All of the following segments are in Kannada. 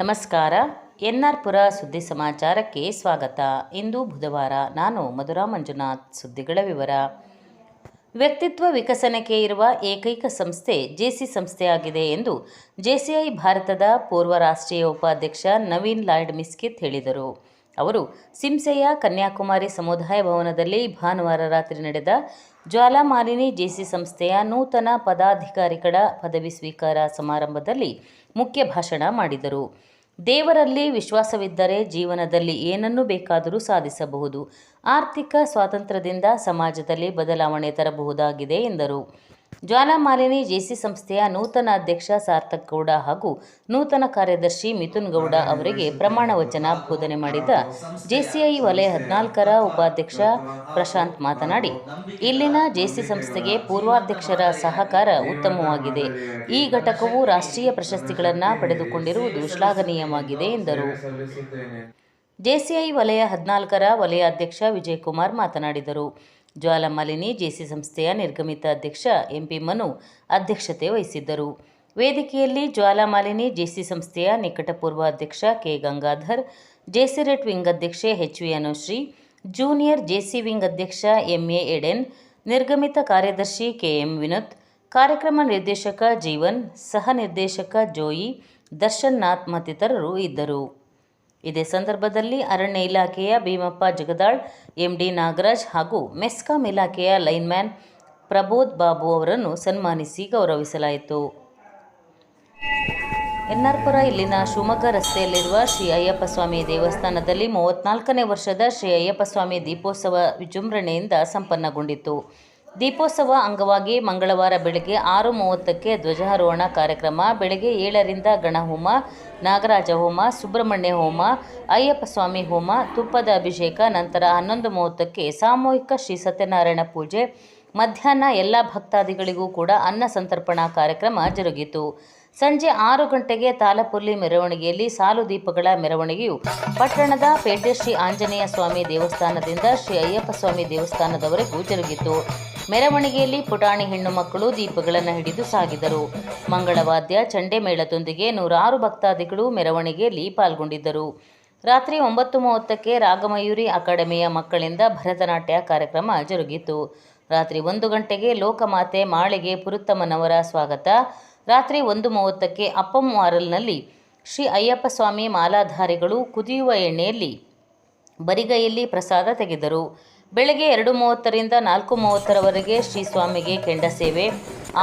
ನಮಸ್ಕಾರ. ಎನ್ ಆರ್ ಪುರ ಸುದ್ದಿ ಸಮಾಚಾರಕ್ಕೆ ಸ್ವಾಗತ. ಇಂದು ಬುಧವಾರ ನಾನು ಮಧುರಾ ಮಂಜುನಾಥ್ ಸುದ್ದಿಗಳ ವಿವರ. ವ್ಯಕ್ತಿತ್ವ ವಿಕಸನಕ್ಕೆ ಇರುವ ಏಕೈಕ ಸಂಸ್ಥೆ ಜೇಸಿ ಸಂಸ್ಥೆಯಾಗಿದೆ ಎಂದು ಜೆಸಿಐ ಭಾರತದ ಪೂರ್ವ ರಾಷ್ಟ್ರೀಯ ಉಪಾಧ್ಯಕ್ಷ ನವೀನ್ ಲಾಯ್ಡ್ ಮಿಸ್ಕಿತ್ ಹೇಳಿದರು. ಅವರು ಸಿಂಸೆಯ ಕನ್ಯಾಕುಮಾರಿ ಸಮುದಾಯ ಭವನದಲ್ಲಿ ಭಾನುವಾರ ರಾತ್ರಿ ನಡೆದ ಜ್ವಾಲಾಮಾಲಿನಿ ಜೆಸಿ ಸಂಸ್ಥೆಯ ನೂತನ ಪದಾಧಿಕಾರಿಗಳ ಪದವಿ ಸ್ವೀಕಾರ ಸಮಾರಂಭದಲ್ಲಿ ಮುಖ್ಯ ಭಾಷಣ ಮಾಡಿದರು. ದೇವರಲ್ಲಿ ವಿಶ್ವಾಸವಿದ್ದರೆ ಜೀವನದಲ್ಲಿ ಏನನ್ನು ಬೇಕಾದರೂ ಸಾಧಿಸಬಹುದು. ಆರ್ಥಿಕ ಸ್ವಾತಂತ್ರ್ಯದಿಂದ ಸಮಾಜದಲ್ಲಿ ಬದಲಾವಣೆ ತರಬಹುದಾಗಿದೆ ಎಂದರು. ಜ್ವಾಲಾಮಾಲಿನಿ ಜೇಸಿ ಸಂಸ್ಥೆಯ ನೂತನ ಅಧ್ಯಕ್ಷ ಸಾರ್ಥಕ್ ಗೌಡ ಹಾಗೂ ನೂತನ ಕಾರ್ಯದರ್ಶಿ ಮಿಥುನ್ ಗೌಡ ಅವರಿಗೆ ಪ್ರಮಾಣ ವಚನ ಬೋಧನೆ ಮಾಡಿದ ಜೆಸಿಐ ವಲಯ ಹದಿನಾಲ್ಕರ ಉಪಾಧ್ಯಕ್ಷ ಪ್ರಶಾಂತ್ ಮಾತನಾಡಿ, ಇಲ್ಲಿನ ಜೆಸಿ ಸಂಸ್ಥೆಗೆ ಪೂರ್ವಾಧ್ಯಕ್ಷರ ಸಹಕಾರ ಉತ್ತಮವಾಗಿದೆ. ಈ ಘಟಕವು ರಾಷ್ಟ್ರೀಯ ಪ್ರಶಸ್ತಿಗಳನ್ನು ಪಡೆದುಕೊಂಡಿರುವುದು ಶ್ಲಾಘನೀಯವಾಗಿದೆ, ಎಂದರು. ಜೆಸಿಐ ವಲಯ ಹದಿನಾಲ್ಕರ ವಲಯಾಧ್ಯಕ್ಷ ವಿಜಯಕುಮಾರ್ ಮಾತನಾಡಿದರು. ಜ್ವಾಲಾಮಾಲಿನಿ ಜೆಸಿ ಸಂಸ್ಥೆಯ ನಿರ್ಗಮಿತ ಅಧ್ಯಕ್ಷ ಎಂಪಿ ಮನು ಅಧ್ಯಕ್ಷತೆ ವಹಿಸಿದ್ದರು. ವೇದಿಕೆಯಲ್ಲಿ ಜ್ವಾಲಾಮಾಲಿನಿ ಜೆಸಿ ಸಂಸ್ಥೆಯ ನಿಕಟಪೂರ್ವ ಅಧ್ಯಕ್ಷ ಕೆ ಗಂಗಾಧರ್ ಜೆಸಿರೆಟ್ ವಿಂಗ್ ಅಧ್ಯಕ್ಷೆ H V Anushree, junior JC wing ಅಧ್ಯಕ್ಷ ಎಂಎ ಎಡೆನ್, ನಿರ್ಗಮಿತ ಕಾರ್ಯದರ್ಶಿ ಕೆಎಂ ವಿನೋದ್ ಕಾರ್ಯಕ್ರಮ ನಿರ್ದೇಶಕ ಜೀವನ್, ಸಹ ನಿರ್ದೇಶಕ ಜೋಯಿ, ದರ್ಶನ್ ನಾಥ್ ಮತ್ತಿತರರು ಇದ್ದರು. ಇದೇ ಸಂದರ್ಭದಲ್ಲಿ ಅರಣ್ಯ ಇಲಾಖೆಯ ಭೀಮಪ್ಪ ಜಗದಾಳ್, ಎಂಡಿ ನಾಗರಾಜ್ ಹಾಗೂ ಮೆಸ್ಕಾಂ ಇಲಾಖೆಯ ಲೈನ್ಮ್ಯಾನ್ ಪ್ರಬೋಧ್ ಬಾಬು ಅವರನ್ನು ಸನ್ಮಾನಿಸಿ ಗೌರವಿಸಲಾಯಿತು. ಎನ್ಆರ್ಪುರ ಇಲ್ಲಿನ ಶಿವಮೊಗ್ಗ ರಸ್ತೆಯಲ್ಲಿರುವ ಶ್ರೀ ಅಯ್ಯಪ್ಪ ಸ್ವಾಮಿ ದೇವಸ್ಥಾನದಲ್ಲಿ ಮೂವತ್ನಾಲ್ಕನೇ ವರ್ಷದ ಶ್ರೀ ಅಯ್ಯಪ್ಪ ಸ್ವಾಮಿ ದೀಪೋತ್ಸವ ವಿಜೃಂಭಣೆಯಿಂದ ಸಂಪನ್ನಗೊಂಡಿತು ದೀಪೋತ್ಸವ ಅಂಗವಾಗಿ ಮಂಗಳವಾರ ಬೆಳಗ್ಗೆ ಆರು ಮೂವತ್ತಕ್ಕೆ ಧ್ವಜಾರೋಹಣ ಕಾರ್ಯಕ್ರಮ, ಬೆಳಗ್ಗೆ ಏಳರಿಂದ ಗಣಹೋಮ, ನಾಗರಾಜ ಹೋಮ, ಸುಬ್ರಹ್ಮಣ್ಯ ಹೋಮ, ಅಯ್ಯಪ್ಪ ಸ್ವಾಮಿ ಹೋಮ, ತುಪ್ಪದ ಅಭಿಷೇಕ, ನಂತರ ಹನ್ನೊಂದು ಮೂವತ್ತಕ್ಕೆ ಸಾಮೂಹಿಕ ಶ್ರೀ ಸತ್ಯನಾರಾಯಣ ಪೂಜೆ, ಮಧ್ಯಾಹ್ನ ಎಲ್ಲ ಭಕ್ತಾದಿಗಳಿಗೂ ಕೂಡ ಅನ್ನ ಸಂತರ್ಪಣಾ ಕಾರ್ಯಕ್ರಮ ಜರುಗಿತು. ಸಂಜೆ ಆರು ಗಂಟೆಗೆ ತಾಲಪುರ್ಲಿ ಮೆರವಣಿಗೆಯಲ್ಲಿ ಸಾಲು ದೀಪಗಳ ಮೆರವಣಿಗೆಯು ಪಟ್ಟಣದ ಪೇಟೆ ಶ್ರೀ ಆಂಜನೇಯ ಸ್ವಾಮಿ ದೇವಸ್ಥಾನದಿಂದ ಶ್ರೀ ಅಯ್ಯಪ್ಪ ಸ್ವಾಮಿ ದೇವಸ್ಥಾನದವರೆಗೂ ಜರುಗಿತು. ಮೆರವಣಿಗೆಯಲ್ಲಿ ಪುಟಾಣಿ ಹೆಣ್ಣು ಮಕ್ಕಳು ದೀಪಗಳನ್ನು ಹಿಡಿದು ಸಾಗಿದರು. ಮಂಗಳವಾದ್ಯ ಚಂಡೆ ಮೇಳದೊಂದಿಗೆ ನೂರಾರು ಭಕ್ತಾದಿಗಳು ಮೆರವಣಿಗೆಯಲ್ಲಿ ಪಾಲ್ಗೊಂಡಿದ್ದರು. ರಾತ್ರಿ ಒಂಬತ್ತು ಮೂವತ್ತಕ್ಕೆ ರಾಗಮಯೂರಿ ಅಕಾಡೆಮಿಯ ಮಕ್ಕಳಿಂದ ಭರತನಾಟ್ಯ ಕಾರ್ಯಕ್ರಮ ಜರುಗಿತು. ರಾತ್ರಿ ಒಂದು ಗಂಟೆಗೆ ಲೋಕಮಾತೆ ಮಾಳಿಗೆ ಪುರುತ್ತಮ್ಮನವರ ಸ್ವಾಗತ. ರಾತ್ರಿ ಒಂದು ಮೂವತ್ತಕ್ಕೆ ಅಪ್ಪಂವಾರಲ್ನಲ್ಲಿ ಶ್ರೀ ಅಯ್ಯಪ್ಪ ಸ್ವಾಮಿ ಮಾಲಾಧಾರಿಗಳು ಕುದಿಯುವ ಎಣ್ಣೆಯಲ್ಲಿ ಬರಿಗೈಯಲ್ಲಿ ಪ್ರಸಾದ ತೆಗೆದರು. ಬೆಳಗ್ಗೆ ಎರಡು ಮೂವತ್ತರಿಂದ ನಾಲ್ಕು ಮೂವತ್ತರವರೆಗೆ ಶ್ರೀ ಸ್ವಾಮಿಗೆ ಕೆಂಡ ಸೇವೆ,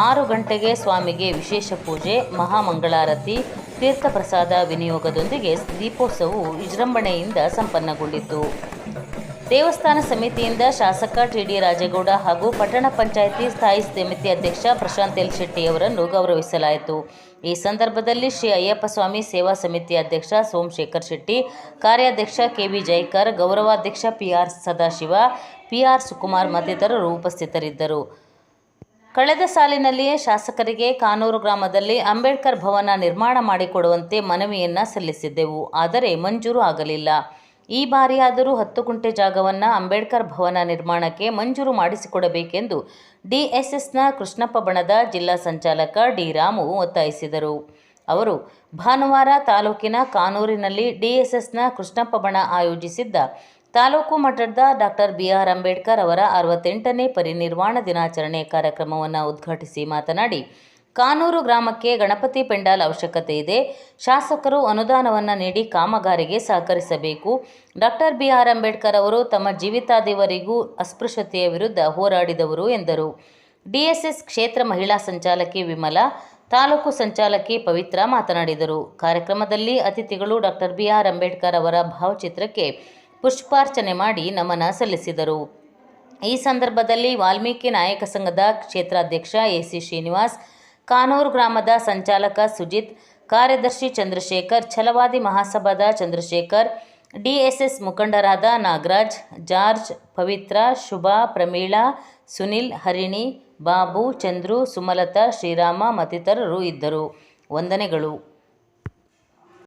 ಆರು ಗಂಟೆಗೆ ಸ್ವಾಮಿಗೆ ವಿಶೇಷ ಪೂಜೆ, ಮಹಾಮಂಗಳಾರತಿ ತೀರ್ಥಪ್ರಸಾದ ವಿನಿಯೋಗದೊಂದಿಗೆ ದೀಪೋತ್ಸವವು ವಿಜೃಂಭಣೆಯಿಂದ ಸಂಪನ್ನಗೊಂಡಿತು. ದೇವಸ್ಥಾನ ಸಮಿತಿಯಿಂದ ಶಾಸಕ ಟಿ ಡಿ ರಾಜೇಗೌಡ ಹಾಗೂ ಪಟ್ಟಣ ಪಂಚಾಯಿತಿ ಸ್ಥಾಯಿ ಸಮಿತಿ ಅಧ್ಯಕ್ಷ ಪ್ರಶಾಂತ್ ಎಲ್ ಶೆಟ್ಟಿ ಅವರನ್ನು ಗೌರವಿಸಲಾಯಿತು. ಈ ಸಂದರ್ಭದಲ್ಲಿ ಶ್ರೀ ಅಯ್ಯಪ್ಪ ಸ್ವಾಮಿ ಸೇವಾ ಸಮಿತಿ ಅಧ್ಯಕ್ಷ ಸೋಮಶೇಖರ್ ಶೆಟ್ಟಿ, ಕಾರ್ಯಾಧ್ಯಕ್ಷ ಕೆವಿ ಜೈಕರ್, ಗೌರವಾಧ್ಯಕ್ಷ ಪಿಆರ್ ಸದಾಶಿವ, ಪಿಆರ್ ಸುಕುಮಾರ್ ಮತ್ತಿತರರು ಉಪಸ್ಥಿತರಿದ್ದರು. ಕಳೆದ ಸಾಲಿನಲ್ಲಿಯೇ ಶಾಸಕರಿಗೆ ಕಾನೂರು ಗ್ರಾಮದಲ್ಲಿ ಅಂಬೇಡ್ಕರ್ ಭವನ ನಿರ್ಮಾಣ ಮಾಡಿಕೊಡುವಂತೆ ಮನವಿಯನ್ನು ಸಲ್ಲಿಸಿದ್ದೆವು. ಆದರೆ ಮಂಜೂರು ಆಗಲಿಲ್ಲ. ಈ ಬಾರಿಯಾದರೂ ಹತ್ತು ಗುಂಟೆ ಜಾಗವನ್ನು ಅಂಬೇಡ್ಕರ್ ಭವನ ನಿರ್ಮಾಣಕ್ಕೆ ಮಂಜೂರು ಮಾಡಿಸಿಕೊಡಬೇಕೆಂದು ಡಿಎಸ್ಎಸ್ನ ಕೃಷ್ಣಪ್ಪ ಬಣದ ಜಿಲ್ಲಾ ಸಂಚಾಲಕ ಡಿ ರಾಮು ಒತ್ತಾಯಿಸಿದರು. ಅವರು ಭಾನುವಾರ ತಾಲೂಕಿನ ಕಾನೂರಿನಲ್ಲಿ ಡಿಎಸ್ಎಸ್ನ ಕೃಷ್ಣಪ್ಪ ಬಣ ಆಯೋಜಿಸಿದ್ದ ತಾಲೂಕು ಮಟ್ಟದ ಡಾಕ್ಟರ್ ಬಿ ಆರ್ ಅಂಬೇಡ್ಕರ್ ಅವರ ಅರವತ್ತೆಂಟನೇ ಪರಿನಿರ್ವಾಣ ದಿನಾಚರಣೆ ಕಾರ್ಯಕ್ರಮವನ್ನು ಉದ್ಘಾಟಿಸಿ ಮಾತನಾಡಿ ಕಾನೂರು ಗ್ರಾಮಕ್ಕೆ ಗಣಪತಿ ಪೆಂಡಾಲ್ ಅವಶ್ಯಕತೆ ಇದೆ. ಶಾಸಕರು ಅನುದಾನವನ್ನು ನೀಡಿ ಕಾಮಗಾರಿಗೆ ಸಹಕರಿಸಬೇಕು. ಡಾಕ್ಟರ್ ಬಿ ಆರ್ ಅಂಬೇಡ್ಕರ್ ಅವರು ತಮ್ಮ ಜೀವಿತಾದಿವರೆಗೂ ಅಸ್ಪೃಶ್ಯತೆಯ ವಿರುದ್ಧ ಹೋರಾಡಿದವರು ಎಂದರು. ಡಿಎಸ್ಎಸ್ ಕ್ಷೇತ್ರ ಮಹಿಳಾ ಸಂಚಾಲಕಿ ವಿಮಲ, ತಾಲೂಕು ಸಂಚಾಲಕಿ ಪವಿತ್ರ ಮಾತನಾಡಿದರು. ಕಾರ್ಯಕ್ರಮದಲ್ಲಿ ಅತಿಥಿಗಳು ಡಾಕ್ಟರ್ ಬಿ ಆರ್ ಅಂಬೇಡ್ಕರ್ ಅವರ ಭಾವಚಿತ್ರಕ್ಕೆ ಪುಷ್ಪಾರ್ಚನೆ ಮಾಡಿ ನಮನ ಸಲ್ಲಿಸಿದರು. ಈ ಸಂದರ್ಭದಲ್ಲಿ ವಾಲ್ಮೀಕಿ ನಾಯಕ ಸಂಘದ ಕ್ಷೇತ್ರಾಧ್ಯಕ್ಷ ಎ ಸಿ ಶ್ರೀನಿವಾಸ್ ಕಾನೂರು ಗ್ರಾಮದ ಸಂಚಾಲಕ ಸುಜಿತ್, ಕಾರ್ಯದರ್ಶಿ ಚಂದ್ರಶೇಖರ್, ಛಲವಾದಿ ಮಹಾಸಭಾದ ಚಂದ್ರಶೇಖರ್, ಡಿಎಸ್ಎಸ್ ಮುಖಂಡರಾದ ನಾಗರಾಜ್, ಜಾರ್ಜ್, ಪವಿತ್ರ, ಶುಭಾ, ಪ್ರಮೀಳಾ, ಸುನಿಲ್, ಹರಿಣಿ, ಬಾಬು, ಚಂದ್ರು, ಸುಮಲತಾ, ಶ್ರೀರಾಮ ಮತ್ತಿತರರು ಇದ್ದರು. ವಂದನೆಗಳು.